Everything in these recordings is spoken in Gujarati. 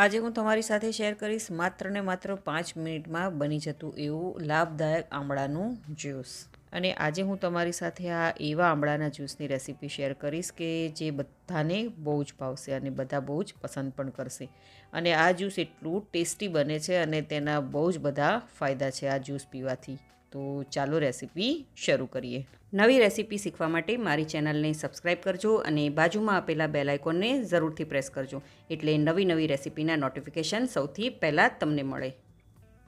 આજે હું તમારી સાથે શેર કરીશ માત્ર ને માત્ર પાંચ મિનિટમાં બની જતું એવું લાભદાયક આમળાનું જ્યુસ અને આજે હું તમારી સાથે આ એવા આમળાના જ્યુસની રેસીપી શેર કરીશ કે જે બધાને બહુ જ ભાવશે અને બધા બહુ જ પસંદ પણ કરશે. અને આ જ્યુસ એટલું ટેસ્ટી બને છે અને તેના બહુ જ બધા ફાયદા છે આ જ્યુસ પીવાથી. તો ચાલો રેસીપી શરૂ કરીએ. નવી રેસીપી શીખવા માટે મારી ચેનલને સબસ્ક્રાઇબ કરજો અને બાજુમાં આપેલા બેલ આઇકોનને જરૂરથી પ્રેસ કરજો. એટલે નવી નવી રેસીપીના નોટિફિકેશન સૌથી પહેલાં તમને મળે.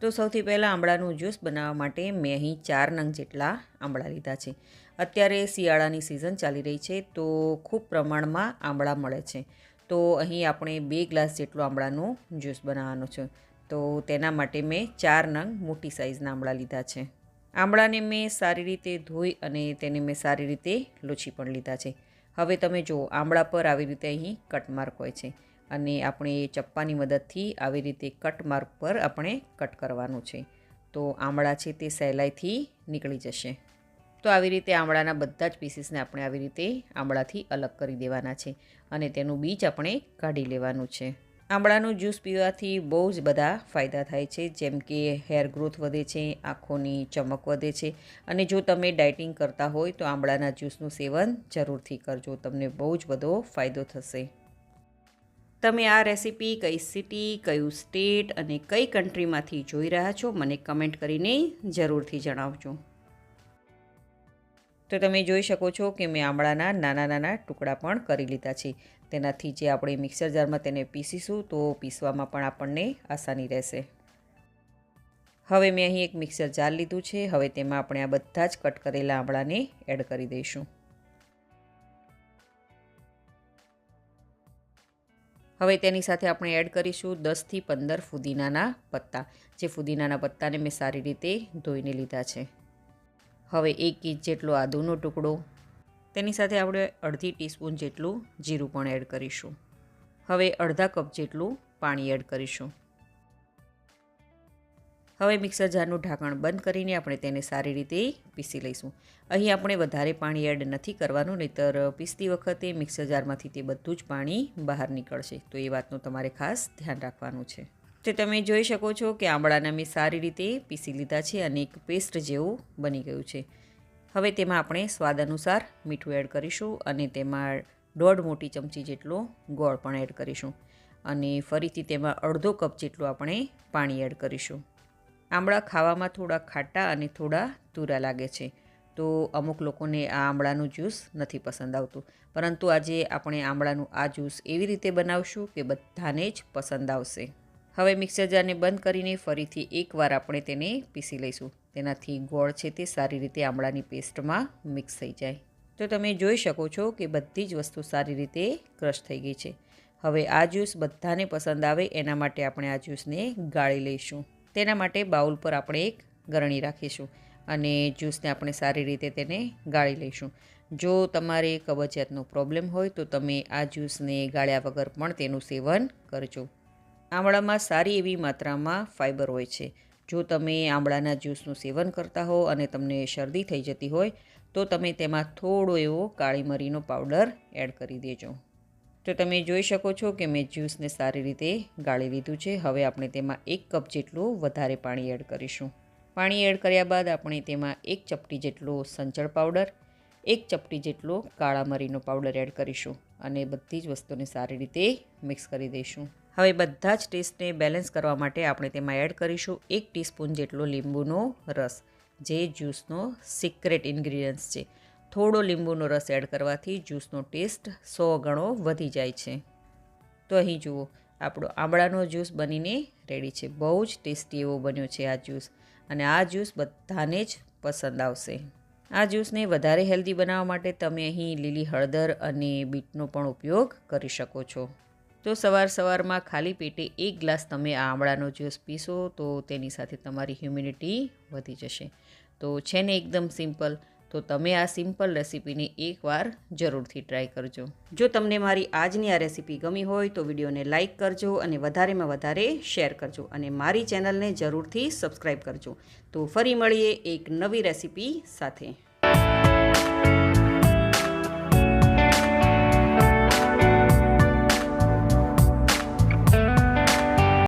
તો સૌથી પહેલાં આંબળાનું જ્યુસ બનાવવા માટે મેં અહીં ચાર નંગ જેટલા આંબળા લીધા છે. અત્યારે શિયાળાની સિઝન ચાલી રહી છે તો ખૂબ પ્રમાણમાં આંબળા મળે છે. તો અહીં આપણે બે ગ્લાસ જેટલું આંબળાનું જ્યુસ બનાવવાનું છે. તો તેના માટે મેં ચાર નંગ મોટી સાઇઝના આંબળા લીધા છે. આંબળાને મેં સારી રીતે ધોઈ અને તેને મેં સારી રીતે લૂછી પણ લીધા છે. હવે તમે જુઓ, આંબળા પર આવી રીતે અહીં કટ માર્ક હોય છે. અને આપણે ચપ્પાની મદદથી આવી રીતે કટ માર્ક પર આપણે કટ કરવાનું છે. તો આમળા છે તે સહેલાઈથી નીકળી જશે. તો આવી રીતે આમળાના બધા જ પીસીસને આપણે આવી રીતે આમળાથી અલગ કરી દેવાના છે અને તેનું બીજ આપણે કાઢી લેવાનું છે. આમળાનું જ્યુસ પીવાથી બહુ જ બધા ફાયદા થાય છે, જેમ કે હેર ગ્રોથ વધે છે, આંખોની ચમક વધે છે અને જો તમે ડાયટિંગ કરતા હોય તો આમળાના જ્યુસનું સેવન જરૂરથી કરજો, તમને બહુ જ બધો ફાયદો થશે. તમે આ રેસીપી કઈ સિટી, કયું સ્ટેટ અને કઈ કન્ટ્રીમાંથી જોઈ રહ્યા છો, મને કમેન્ટ કરીને જરૂરથી જણાવજો. તો તમે જોઈ શકો છો કે મેં આમળાના નાના નાના ટુકડા પણ કરી લીધા છે. તેનાથી જે આપણે મિક્સર જારમાં તેને પીસીશું, તો પીસવામાં પણ આપણને આસાની રહેશે. હવે મેં અહીં એક મિક્સર જાર લીધું છે. હવે તેમાં આપણે આ બધા જ કટ કરેલા આમળાને એડ કરી દઈશું. હવે તેની સાથે આપણે એડ કરીશું દસથી પંદર ફુદીનાના પત્તા, જે ફુદીનાના પત્તાને મેં સારી રીતે ધોઈને લીધા છે. હવે એક ઇંચ જેટલો આદુનો ટુકડો, તેની સાથે આપણે અડધી ટીસ્પૂન જેટલું જીરું પણ એડ કરીશું. હવે અડધા કપ જેટલું પાણી એડ કરીશું. હવે મિક્સર જારનું ઢાંકણ બંધ કરીને આપણે તેને સારી રીતે પીસી લઈશું. અહીં આપણે વધારે પાણી એડ નથી કરવાનું, નહીતર પીસતી વખતે મિક્સર જારમાંથી તે બધું જ પાણી બહાર નીકળશે. તો એ વાતનું તમારે ખાસ ધ્યાન રાખવાનું છે. તે તમે જોઈ શકો છો કે આંબળાને મેં સારી રીતે પીસી લીધા છે અને એક પેસ્ટ જેવું બની ગયું છે. હવે તેમાં આપણે સ્વાદ અનુસાર મીઠું એડ કરીશું અને તેમાં દોઢ મોટી ચમચી જેટલો ગોળ પણ એડ કરીશું. અને ફરીથી તેમાં અડધો કપ જેટલું આપણે પાણી એડ કરીશું. આંબળા ખાવામાં થોડા ખાટા અને થોડા તુરા લાગે છે. તો અમુક લોકોને આ આંબળાનું જ્યુસ નથી પસંદ આવતું. પરંતુ આજે આપણે આમળાનું આ જ્યુસ એવી રીતે બનાવશું કે બધાને જ પસંદ આવશે. હવે મિક્સર જારને બંધ કરીને ફરીથી એકવાર આપણે તેને પીસી લઈશું. તેનાથી ગોળ છે તે સારી રીતે આમળાની પેસ્ટમાં મિક્સ થઈ જાય. તો તમે જોઈ શકો છો કે બધી જ વસ્તુ સારી રીતે ક્રશ થઈ ગઈ છે. હવે આ જ્યુસ બધાને પસંદ આવે એના માટે આપણે આ જ્યુસને ગાળી લઈશું. તેના માટે બાઉલ પર આપણે એક ગરણી રાખીશું અને જ્યુસને આપણે સારી રીતે તેને ગાળી લઈશું. જો તમારે કબજિયાતનો પ્રોબ્લેમ હોય તો તમે આ જ્યુસને ગાળ્યા વગર પણ તેનું સેવન કરજો. આમળામાં સારી એવી માત્રામાં ફાઇબર હોય છે. જો તમે આમળાના જ્યુસનું સેવન કરતા હો અને તમને શરદી થઈ જતી હોય તો તમે તેમાં થોડો એવો કાળી મરીનો પાવડર એડ કરી દેજો. તો તમે જોઈ શકો છો કે મેં જ્યુસને સારી રીતે ગાળી લીધું છે. હવે આપણે તેમાં એક કપ જેટલું વધારે પાણી એડ કરીશું. પાણી એડ કર્યા બાદ આપણે તેમાં એક ચપટી જેટલો સંચળ પાવડર, એક ચપટી જેટલો કાળા મરીનો પાવડર એડ કરીશું અને બધી જ વસ્તુને સારી રીતે મિક્સ કરી દઈશું. હવે બધા જ ટેસ્ટને બેલેન્સ કરવા માટે આપણે તેમાં એડ કરીશું એક ટીસ્પૂન જેટલો લીંબુનો રસ, જે જ્યુસનો સિક્રેટ ઇન્ગ્રીડિયન્ટ્સ છે. થોડો લીંબુનો રસ એડ કરવાથી જ્યુસનો ટેસ્ટ સો ગણો વધી જાય છે. તો અહીં જુઓ, આપણો આંબળાનો જ્યુસ બનીને રેડી છે. બહુ જ ટેસ્ટી એવો બન્યો છે આ જ્યુસ અને આ જ્યુસ બધાને જ પસંદ આવશે. આ જ્યુસને વધારે હેલ્ધી બનાવવા માટે તમે અહીં લીલી હળદર અને બીટનો પણ ઉપયોગ કરી શકો છો. તો સવાર સવારમાં ખાલી પેટે એક ગ્લાસ તમે આ આમળાનો જ્યુસ પીશો તો તેની સાથે તમારી હ્યુમિનિટી વધી જશે. તો છે ને એકદમ સિમ્પલ તો તમે આ સિમ્પલ રેસીપીને એકવાર જરૂરથી ટ્રાય કરજો. જો તમને મારી આજની આ રેસીપી ગમી હોય તો વિડીયોને લાઇક કરજો અને વધારેમાં વધારે શેર કરજો અને મારી ચેનલને જરૂરથી સબસ્ક્રાઈબ કરજો. તો ફરી મળીએ એક નવી રેસીપી સાથે.